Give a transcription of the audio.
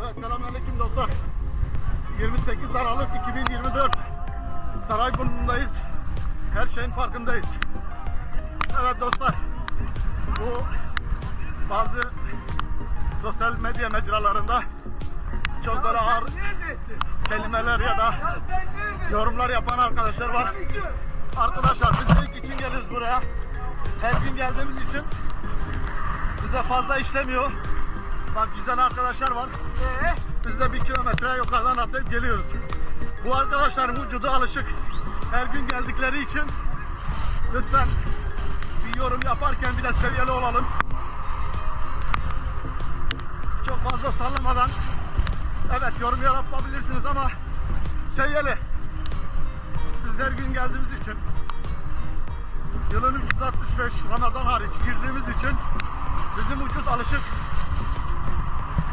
Evet selamünaleyküm dostlar. 28 Aralık 2024. Sarayburnu'ndayız. Her şeyin farkındayız. Evet dostlar. Bu bazı sosyal medya mecralarında çok böyle ağır kelimeler ya da yorumlar yapan arkadaşlar var. Arkadaşlar biz ilk için geliyoruz buraya. Her gün geldiğimiz için bize fazla işlemiyor. Bak güzel arkadaşlar var. Biz de bir kilometre yukarıdan atlayıp geliyoruz. Bu arkadaşların vücudu alışık. Her gün geldikleri için lütfen bir yorum yaparken bir de seviyeli olalım. Çok fazla sallamadan evet yorum yapabilirsiniz ama seviyeli. Biz her gün geldiğimiz için yılın 365 Ramazan hariç girdiğimiz için bizim vücut alışık